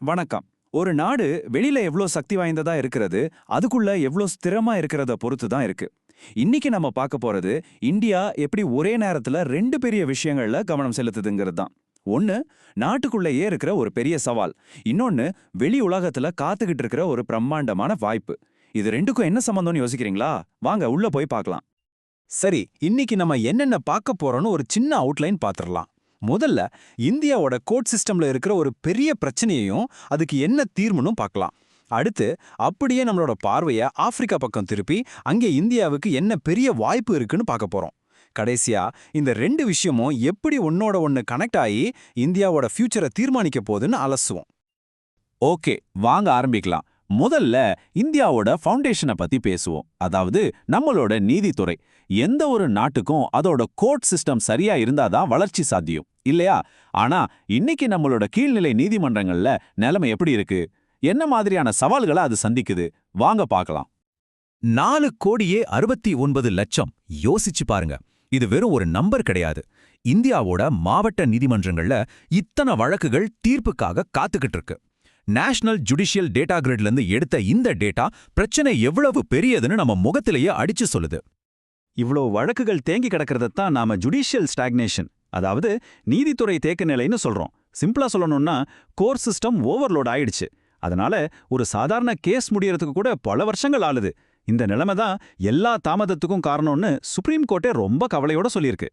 வணக்கம். ஒரு நாடு வெளியில எவ்வளோ சக்தி வாய்ந்ததா இருக்கிறது அதுக்குள்ள எவ்வளோ ஸ்திரமா இருக்கிறத பொறுத்து தான் இருக்கு. இன்னைக்கு நம்ம பார்க்க போறது இந்தியா எப்படி ஒரே நேரத்துல ரெண்டு பெரிய விஷயங்கள்ல கவனம் செலுத்துதுங்கிறது தான் ஒன்னு நாட்டுக்குள்ளேயே இருக்கிற ஒரு பெரிய சவால். இன்னொன்னு வெளி உலகத்துல காத்துக்கிட்டு இருக்கிற ஒரு பிரம்மாண்டமான வாய்ப்பு. இது ரெண்டுக்கும் என்ன சம்பந்தம்னு யோசிக்கிறீங்களா? வாங்க உள்ள போய் பார்க்கலாம். சரி இன்னைக்கு நம்ம என்னென்ன பார்க்க போறோம்னு ஒரு சின்ன அவுட்லைன் பார்த்துடலாம். முதல்ல இந்தியாவோட கோர்ட் சிஸ்டம்ல இருக்கிற ஒரு பெரிய பிரச்சனையையும் அதுக்கு என்ன தீர்மனும் பார்க்கலாம். அடுத்து அப்படியே நம்மளோட பார்வையை ஆப்பிரிக்கா பக்கம் திருப்பி அங்கே இந்தியாவுக்கு என்ன பெரிய வாய்ப்பு இருக்குன்னு பார்க்க போகிறோம் கடைசியா இந்த ரெண்டு விஷயமும் எப்படி ஒன்னோட ஒன்னு கனெக்ட் ஆகி இந்தியாவோட ஃபியூச்சரை தீர்மானிக்க போகுதுன்னு அலசுவோம். ஓகே வாங்க ஆரம்பிக்கலாம். முதல்ல இந்தியாவோட ஃபவுண்டேஷனை பத்தி பேசுவோம். அதாவது நம்மளோட நீதித்துறை. எந்த ஒரு நாட்டுக்கும் அதோட கோர்ட் சிஸ்டம் சரியா இருந்தாதான் வளர்ச்சி சாத்தியம். இல்லையா? ஆனா இன்னைக்கு நம்மளோட கீழ்நிலை நீதிமன்றங்கள்ல நிலைமை எப்படி இருக்கு? என்ன மாதிரியான சவால்களை அது சந்திக்குது? வாங்க பார்க்கலாம். நாலு கோடியே அறுபத்தி ஒன்பது லட்சம். யோசிச்சு பாருங்க. இது வெறும் ஒரு நம்பர் கிடையாது. இந்தியாவோட மாவட்ட நீதிமன்றங்கள்ல இத்தனை வழக்குகள் தீர்ப்புக்காக காத்துக்கிட்டு இருக்கு. நேஷனல் ஜுடிஷியல் டேட்டா கிரிட்லேருந்து எடுத்த இந்த டேட்டா பிரச்சனை எவ்வளவு பெரியதுன்னு நம்ம முகத்திலேயே அடிச்சு சொல்லுது. இவ்வளோ வழக்குகள் தேங்கி கிடக்கிறதத்தான் நாம ஜுடிஷியல் ஸ்டாக்னேஷன் அதாவது நீதித்துறை தேக்க நிலைன்னு சொல்றோம். சிம்பிளா சொல்லணும்னா கோர் சிஸ்டம் ஓவர்லோட் ஆயிடுச்சு. அதனால ஒரு சாதாரண கேஸ் முடியறதுக்கு கூட பல வருஷங்கள் ஆளுது. இந்த நிலைமை தான் எல்லா தாமதத்துக்கும் காரணம்னு சுப்ரீம் கோர்ட்டே ரொம்ப கவலையோட சொல்லியிருக்கு.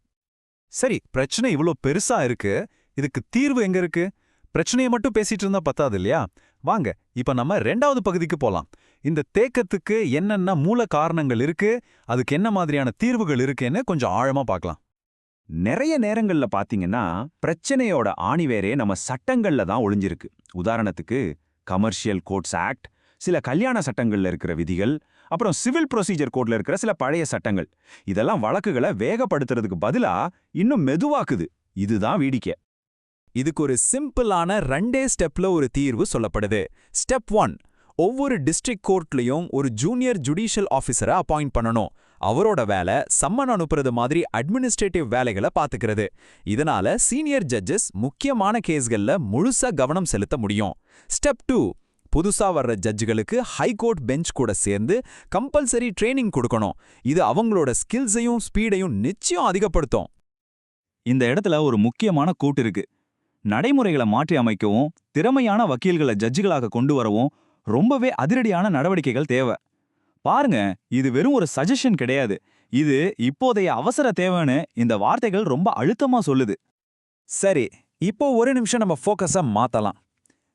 சரி பிரச்சனை இவ்ளோ பெருசா இருக்கு. இதுக்கு தீர்வு எங்க இருக்கு? பிரச்சனையை மட்டும் பேசிட்டு இருந்தா பத்தாது இல்லையா? வாங்க இப்ப நம்ம ரெண்டாவது பகுதிக்கு போலாம். இந்த தேக்கத்துக்கு என்னென்ன மூல காரணங்கள் இருக்கு அதுக்கு என்ன மாதிரியான தீர்வுகள் இருக்குன்னு கொஞ்சம் ஆழமா பார்க்கலாம். நிறைய நேரங்கள்ல பாத்தீங்கன்னா பிரச்சனையோட ஆணிவேரே நம்ம சட்டங்கள்ல தான் ஒளிஞ்சிருக்கு. உதாரணத்துக்கு கமர்ஷியல் கோட்ஸ் ஆக்ட் சில கல்யாண சட்டங்கள்ல இருக்கிற விதிகள் அப்புறம் சிவில் ப்ரொசீஜர் கோட்ல இருக்கிற சில பழைய சட்டங்கள். இதெல்லாம் வழக்குகளை வேகப்படுத்துறதுக்கு பதிலா இன்னும் மெதுவாக்குது. இதுதான் வேடிக்கை. இதுக்கு ஒரு சிம்பிளான ரெண்டே ஸ்டெப்ல ஒரு தீர்வு சொல்லப்படுது. ஸ்டெப் ஒன் ஒவ்வொரு டிஸ்ட்ரிக்ட் கோர்ட்லயும் ஒரு ஜூனியர் ஜுடிஷியல் ஆஃபீஸரை அப்பாயிண்ட் பண்ணணும். அவரோட வேலை சம்மன் அனுப்புறது மாதிரி அட்மினிஸ்ட்ரேட்டிவ் வேலைகளை பார்த்துக்கிறது. இதனால சீனியர் ஜட்ஜஸ் முக்கியமான கேஸ்கள்ல முழுசா கவனம் செலுத்த முடியும். ஸ்டெப் டூ புதுசா வர்ற ஜட்ஜுகளுக்கு ஹைகோர்ட் பெஞ்ச் கூட சேர்ந்து கம்பல்சரி ட்ரைனிங் கொடுக்கணும். இது அவங்களோட ஸ்கில்ஸையும் ஸ்பீடையும் நிச்சயம் அதிகப்படுத்தும். இந்த இடத்துல ஒரு முக்கியமான கூட்டு இருக்கு. நடைமுறைகளை மாற்றி அமைக்கவும் திறமையான வக்கீல்களை ஜட்ஜுகளாக கொண்டு வரவும் ரொம்பவே அதிரடியான நடவடிக்கைகள் தேவை. பாருங்க இது வெறும் ஒரு சஜஷன் கிடையாது. இது இப்போதைய அவசர தேவைன்னு இந்த வார்த்தைகள் ரொம்ப அழுத்தமா சொல்லுது. சரி இப்போ ஒரு நிமிஷம் நம்ம ஃபோக்கஸை மாத்தலாம்.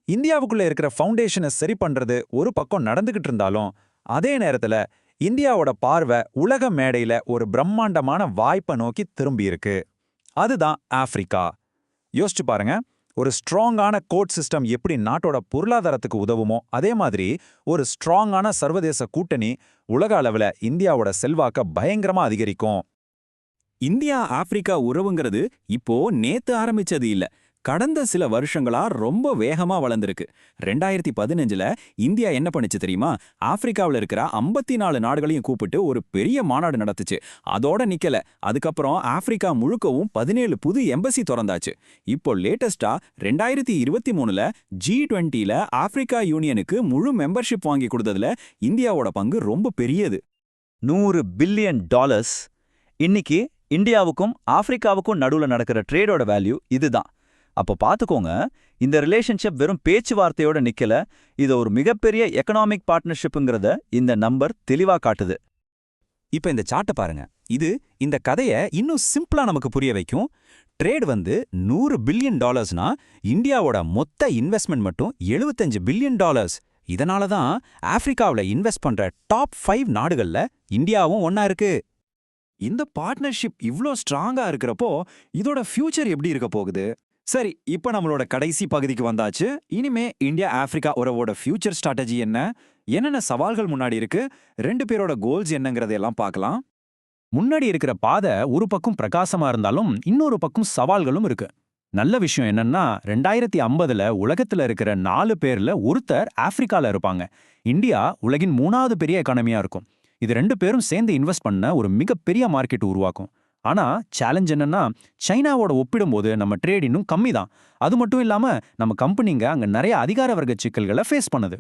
இந்தியாவுக்குள்ள இருக்கிற ஃபவுண்டேஷனை சரி பண்றது ஒரு பக்கம் நடந்துகிட்டு இருந்தாலும் அதே நேரத்துல இந்தியாவோட பார்வை உலக மேடையில ஒரு பிரம்மாண்டமான வாய்ப்பை நோக்கி திரும்பியிருக்கு அதுதான் ஆப்பிரிக்கா யோசிச்சு பாருங்க. ஒரு ஸ்ட்ராங்கான கோர்ட் சிஸ்டம் எப்படி நாட்டோட பொருளாதாரத்துக்கு உதவுமோ அதே மாதிரி ஒரு ஸ்ட்ராங்கான சர்வதேச கூட்டணி உலக அளவில் இந்தியாவோட செல்வாக்க பயங்கரமா அதிகரிக்கும். இந்தியா ஆப்பிரிக்கா உறவுங்கிறது இப்போ நேத்து ஆரம்பிச்சது இல்ல. கடந்த சில வருஷங்களா ரொம்ப வேகமா வளர்ந்திருக்கு. ரெண்டாயிரத்தி பதினஞ்சுல இந்தியா என்ன பண்ணுச்சு தெரியுமா? ஆப்பிரிக்காவில் இருக்கிற ஐம்பத்தி நாலு நாடுகளையும் கூப்பிட்டு ஒரு பெரிய மாநாடு நடத்துச்சு. அதோட நிக்கல. அதுக்கப்புறம் ஆப்பிரிக்கா முழுக்கவும் பதினேழு புது எம்பசி திறந்தாச்சு. இப்போ லேட்டஸ்டா ரெண்டாயிரத்தி இருபத்தி மூணுல ஜி டுவெண்ட்டில ஆப்பிரிக்கா யூனியனுக்கு முழு மெம்பர்ஷிப் வாங்கி கொடுத்ததுல இந்தியாவோட பங்கு ரொம்ப பெரியது. நூறு பில்லியன் டாலர்ஸ். இன்னைக்கு இந்தியாவுக்கும் ஆப்பிரிக்காவுக்கும் நடுவுல நடக்கிற ட்ரேடோட வேல்யூ இதுதான். அப்போ பார்த்துக்கோங்க இந்த ரிலேஷன்ஷிப் வெறும் பேச்சுவார்த்தையோட நிக்கல இது ஒரு மிகப்பெரிய எக்கனாமிக் பார்ட்னர்ஷிப்புங்கிறத இந்த நம்பர் தெளிவா காட்டுது. இப்ப இந்த சார்ட்டை பாருங்க. இது இந்த கதைய இன்னும் சிம்பிளா நமக்கு புரிய வைக்கும். ட்ரேட் வந்து நூறு பில்லியன் டாலர்ஸ்னா இந்தியாவோட மொத்த இன்வெஸ்ட்மெண்ட் மட்டும் 75 பில்லியன் டாலர்ஸ் இதனால தான் ஆப்பிரிக்காவில் இன்வெஸ்ட் பண்ற டாப் ஃபைவ் நாடுகள்ல இந்தியாவும் ஒன்னா இருக்கு. இந்த பார்ட்னர்ஷிப் இவ்ளோ ஸ்ட்ராங்கா இருக்கிறப்போ இதோட ஃபியூச்சர் எப்படி இருக்க போகுது? சரி இப்போ நம்மளோட கடைசி பகுதிக்கு வந்தாச்சு. இனிமே இந்தியா ஆப்பிரிக்கா உறவோட ஃபியூச்சர் ஸ்ட்ராட்டஜி என்ன? என்னென்ன சவால்கள் முன்னாடி இருக்கு? ரெண்டு பேரோட கோல்ஸ் என்னங்கிறதையெல்லாம் பார்க்கலாம். முன்னாடி இருக்கிற பாதை ஒரு பக்கம் பிரகாசமா இருந்தாலும் இன்னொரு பக்கம் சவால்களும் இருக்கு. நல்ல விஷயம் என்னன்னா ரெண்டாயிரத்தி ஐம்பதுல உலகத்துல இருக்கிற நாலு பேர்ல ஒருத்தர் ஆப்பிரிக்கால இருப்பாங்க. இந்தியா உலகின் மூணாவது பெரிய எக்கானமியா இருக்கும். இது ரெண்டு பேரும் சேர்ந்து இன்வெஸ்ட் பண்ண ஒரு மிகப்பெரிய மார்க்கெட் உருவாக்கும். ஆனா சேலஞ்ச் என்னன்னா சைனாவோட ஒப்பிடும்போது நம்ம ட்ரேட் இன்னும் கம்மி தான் அது மட்டும் இல்லாம நம்ம கம்பெனிங்க அங்க நிறைய அதிகார வர்க்க சிக்கல்களை ஃபேஸ் பண்ணுது.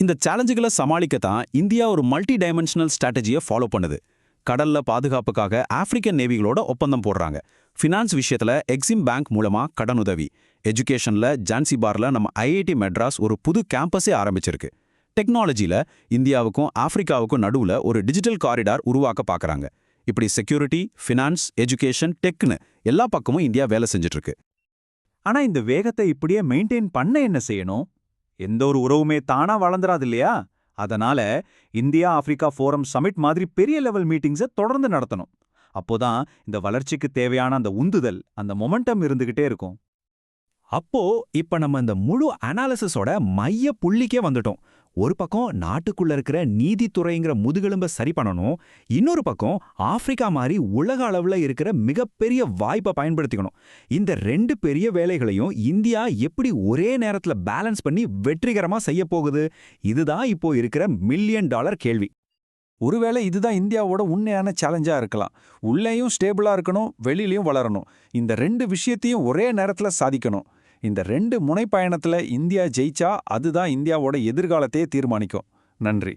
இந்த சேலஞ்சுகளை சமாளிக்கத்தான் இந்தியா ஒரு மல்டி டைமென்ஷனல் ஸ்ட்ராட்டஜியை ஃபாலோ பண்ணுது. கடல்ல பாதுகாப்புக்காக ஆப்பிரிக்கன் நேவிகளோட ஒப்பந்தம் போடுறாங்க. ஃபினான்ஸ் விஷயத்துல எக்ஸிம் பேங்க் மூலமா கடனுதவி. எஜுகேஷன்ல ஜான்சிபார்ல நம்ம ஐஐடி மெட்ராஸ் ஒரு புது கேம்பஸே ஆரம்பிச்சிருக்கு. டெக்னாலஜில இந்தியாவுக்கும் ஆப்பிரிக்காவுக்கும் நடுவுல ஒரு டிஜிட்டல் காரிடார் உருவாக்க பார்க்குறாங்க இப்படி செக்யூரிட்டி ஃபினான்ஸ் எஜுகேஷன் டெக்னு எல்லா பக்கமும் இந்தியா வேலை செஞ்சிட்ருக்கு. இருக்கு ஆனா இந்த வேகத்தை இப்படியே மெயின்டைன் பண்ண என்ன செய்யணும்? எந்த ஒரு உறவுமே தானா வளர்ந்துராது இல்லையா? அதனால இந்தியா ஆப்பிரிக்கா ஃபோரம் சமிட் மாதிரி பெரிய லெவல் மீட்டிங்ஸை தொடர்ந்து நடத்தணும். அப்போதான் இந்த வளர்ச்சிக்கு தேவையான அந்த உந்துதல் அந்த மொமெண்டம் இருந்துகிட்டே இருக்கும். அப்போ இப்ப நம்ம இந்த முழு அனாலிசிஸோட மைய புள்ளிக்கே வந்துட்டோம். ஒரு பக்கம் நாட்டுக்குள்ள இருக்கிற நீதித்துறைங்கிற முதுகெலும்ப சரி பண்ணணும். இன்னொரு பக்கம் ஆப்பிரிக்கா மாதிரி உலக அளவுல இருக்கிற மிகப்பெரிய வாய்ப்பை பயன்படுத்திக்கணும். இந்த ரெண்டு பெரிய வேலைகளையும் இந்தியா எப்படி ஒரே நேரத்துல பேலன்ஸ் பண்ணி வெற்றிகரமா செய்ய போகுது? இதுதான் இப்போ இருக்கிற மில்லியன் டாலர் கேள்வி. ஒருவேளை இதுதான் இந்தியாவோட உண்மையான சேலஞ்சா இருக்கலாம். உள்ளேயும் ஸ்டேபிளா இருக்கணும் வெளியிலையும் வளரணும். இந்த ரெண்டு விஷயத்தையும் ஒரே நேரத்துல சாதிக்கணும். இந்த ரெண்டு முனைப்பயணத்துல இந்தியா ஜெயிச்சா அதுதான் இந்தியாவோட எதிர்காலத்தையே தீர்மானிக்கும். நன்றி.